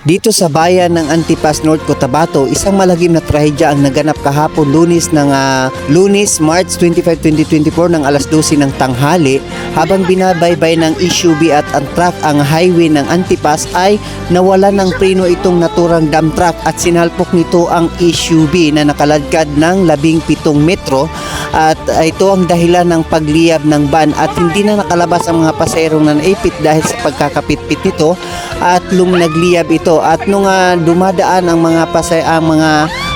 Dito sa bayan ng Antipas, North Cotabato, isang malagim na trahedya ang naganap kahapon lunis ng ah, lunis March 25, 2024 ng alas 12 ng tanghali habang binabaybay ng SUV at ang truck ang highway ng Antipas ay nawala ng preno itong naturang dump truck at sinalpok nito ang SUV na nakaladkad ng 17 metro at ito ang dahilan ng pagliyab ng van at hindi na nakalabas ang mga paserong na naipit dahil sa pagkakapitpit nito at lum nagliyab ito at nung ah, dumadaan ang mga pasay ang mga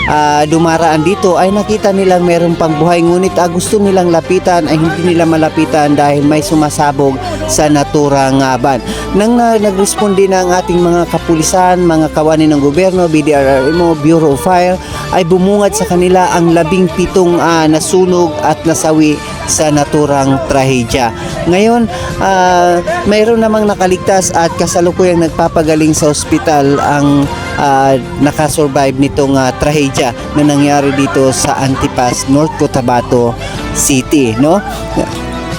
ah, dumaraan dito ay nakita nilang meron pang buhay ngunit ah, gusto nilang lapitan ay hindi nila malapitan dahil may sumasabog sa naturang ah, van. Nang na, nagresponde na ang ating mga kapulisan, mga kawani ng gobyerno, BDRRMO, Bureau of Fire ay bumungad sa kanila ang labing pitong ah, nasunog at nasawi sa naturang trahedya. Ngayon, ah, mayroon namang nakaligtas at kasalukuyang nagpapagaling sa ospital ang ah, nakasurvive nitong ah, trahedya na nangyari dito sa Antipas, North Cotabato City, no?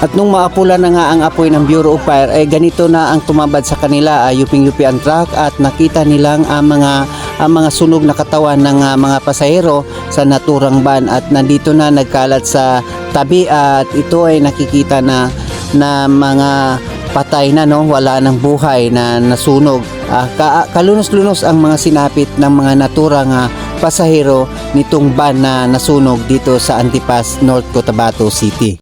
At nung maapula na nga ang apoy ng Bureau of Fire, eh ganito na ang tumambad sa kanila, uh, yuping-yupi ang truck at nakita nilang ang mga ang mga sunog na katawan ng ah, mga pasahero sa naturang van at nandito na nagkalat sa tabi at ito ay nakikita na na mga patay na no, wala ng buhay na nasunog. Ah, ka- kalunos-lunos ang mga sinapit ng mga naturang ah, pasahero nitong van na nasunog dito sa Antipas, North Cotabato City.